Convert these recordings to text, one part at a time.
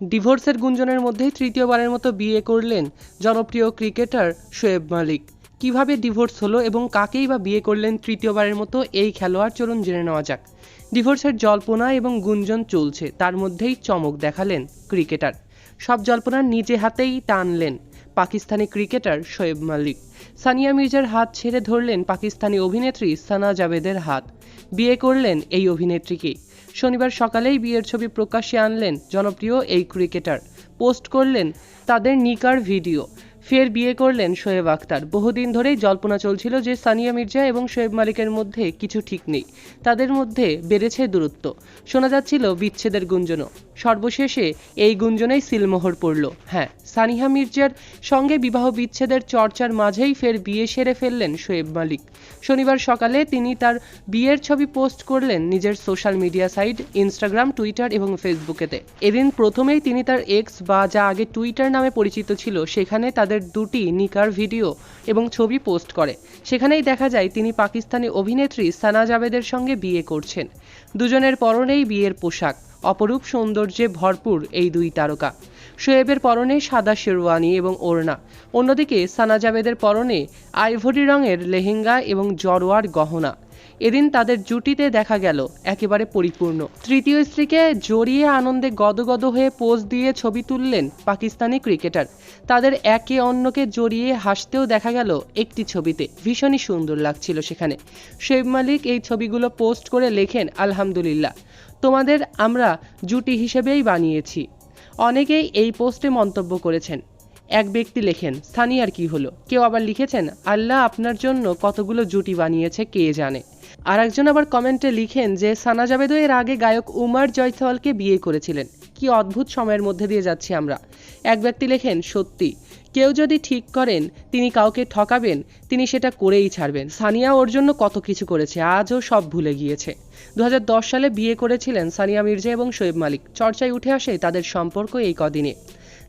ডিভোর্সের গুঞ্জনের মধ্যেই তৃতীয়বারের মতো বিয়ে করলেন জনপ্রিয় ক্রিকেটার শোয়েব মালিক। কীভাবে ডিভোর্স হলো এবং কাকেই বা বিয়ে করলেন তৃতীয়বারের মতো এই খেলোয়াড় চলুন জেনে নেওয়া যাক। ডিভোর্সের জল্পনা এবং গুঞ্জন চলছে, তার মধ্যেই চমক দেখালেন ক্রিকেটার। সব জল্পনা নিজে হাতেই টানলেন পাকিস্তানি ক্রিকেটার শোয়েব মালিক। সানিয়া মির্জার হাত ছেড়ে ধরলেন পাকিস্তানি অভিনেত্রী সানা জাভেদের হাত। বিয়ে করলেন এই অভিনেত্রীকে। শনিবার সকালেই বিয়ের ছবি প্রকাশ্যে আনলেন জনপ্রিয় এই ক্রিকেটার। পোস্ট করলেন তাদের নিকার ভিডিও। ফের বিয়ে করলেন শোয়েব আক্তার বহুদিন ধরেই জল্পনা চলছিল যে সানিয়া মির্জা এবং শোয়েব মালিকের মধ্যে কিছু ঠিক নেই। তাদের মধ্যে বেড়েছে দূরত্ব। শোনা যাচ্ছিল বিচ্ছেদের গুঞ্জনও। সর্বশেষে এই গুঞ্জনেই সিলমোহর পড়ল। হ্যাঁ সানিহা মির্জার সঙ্গে বিবাহ বিচ্ছেদের চর্চার মাঝেই ফের বিয়ে সেরে ফেললেন শোয়েব মালিক। শনিবার সকালে তিনি তার বিয়ের ছবি পোস্ট করলেন নিজের social media site, Instagram, Twitter এবং ফেসবুকেতে। এদিন প্রথমেই তিনি তার এক্স বা যা আগে টুইটার নামে পরিচিত ছিল, সেখানে তাদের দুটি নিকার ভিডিও এবং ছবি পোস্ট করে। সেখানেই দেখা যায় তিনি পাকিস্তানি অভিনেত্রী সানা জাভেদের সঙ্গে বিয়ে করছেন। দুজনের পরনেই বিয়ের পোশাক। অপরূপ সৌন্দর্যে ভরপুর এই দুই তারকা। শোয়েবের পরনে সাদা শেরওয়ানি এবং ওড়না। অন্যদিকে সানা জাভেদের পরনে আইভরি রঙের লেহেঙ্গা এবং জরোয়ার গহনা। এদিন তাদের জুটিতে দেখা গেল, একেবারে পরিপূর্ণ। তৃতীয় স্ত্রীকে জড়িয়ে আনন্দে গদগদ হয়ে পোজ দিয়ে ছবি তুললেন পাকিস্তানি ক্রিকেটার। তাদের একে অন্যকে জড়িয়ে হাসতেও দেখা গেল একটি ছবিতে। ভীষণই সুন্দর লাগছিল সেখানে। শেব মালিক এই ছবিগুলো পোস্ট করে লেখেন, আলহামদুলিল্লাহ, তোমাদের আমরা জুটি হিসেবেই বানিয়েছি। অনেকেই এই পোস্টে মন্তব্য করেছেন। এক ব্যক্তি লেখেন, স্থানীয় আর কি হলো? কেউ আবার লিখেছেন, আল্লাহ আপনার জন্য কতগুলো জুটি বানিয়েছে, কে জানে? আর একজন আবার কমেন্টে লিখেন যে, সানা জাভেদও এর আগে গায়ক উমার জয়সওয়ালকে বিয়ে করেছিলেন। কি অদ্ভুত সময়ের মধ্যে দিয়ে যাচ্ছি আমরা। এক ব্যক্তি লেখেন, সত্যি, কেউ যদি ঠিক করেন, তিনি কাউকে ঠকাবেন, তিনি সেটা করেই ছাড়বেন। সানিয়া ওর জন্য কত কিছু করেছে, আজও সব ভুলে গিয়েছে। দু হাজার দশ সালে বিয়ে করেছিলেন সানিয়া মির্জা এবং শোয়েব মালিক। চর্চায় উঠে আসে তাদের সম্পর্ক এই কদিনে।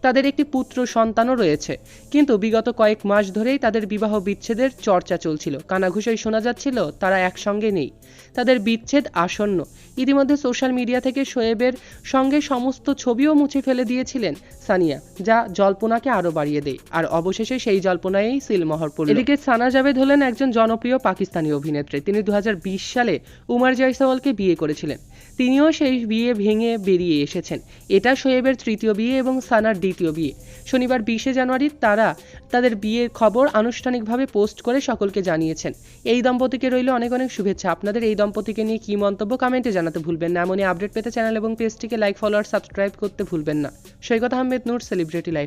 তাদের একটি পুত্র সন্তানও রয়েছে। কিন্তু বিগত কয়েক মাস ধরেই তাদের বিবাহ বিচ্ছেদের চর্চা চলছিল। কানাঘুষোয় শোনা যাচ্ছিল, তারা একসঙ্গে নেই। তাদের বিচ্ছেদ আসন্ন। ইতিমধ্যে সোশ্যাল মিডিয়া থেকে শোয়েবের সঙ্গে সমস্ত ছবিও মুছে ফেলে দিয়েছিলেন সানিয়া, যা জল্পনাকে আরও বাড়িয়ে দেয়। আর অবশেষে সেই জল্পনায়ই সিলমোহর পড়ল। এদিকে সানা জাভেদ হলেন একজন জনপ্রিয় পাকিস্তানি অভিনেত্রী। তিনি দু হাজার বিশ সালে উমার জয়সওয়ালকে বিয়ে করেছিলেন। তিনিও সেই বিয়ে ভেঙে বেরিয়ে এসেছেন। এটা শোয়েবের তৃতীয় বিয়ে এবং সানার দ্বিতীয় বিয়ে। শনিবার বিশে জানুয়ারি তারা তাদের বিয়ের খবর আনুষ্ঠানিকভাবে পোস্ট করে সকলকে জানিয়েছেন। এই দম্পতিকে রইল অনেক অনেক শুভেচ্ছা। আপনাদের এই দম্পতিকে নিয়ে কী মন্তব্য কমেন্টে জানাতে ভুলবেন না। এমনই আপডেট পেতে চ্যানেল এবং পেজটিকে লাইক ফলো আর সাবস্ক্রাইব করতে ভুলবেন না। Saikat Ahmed, Noor celebrity life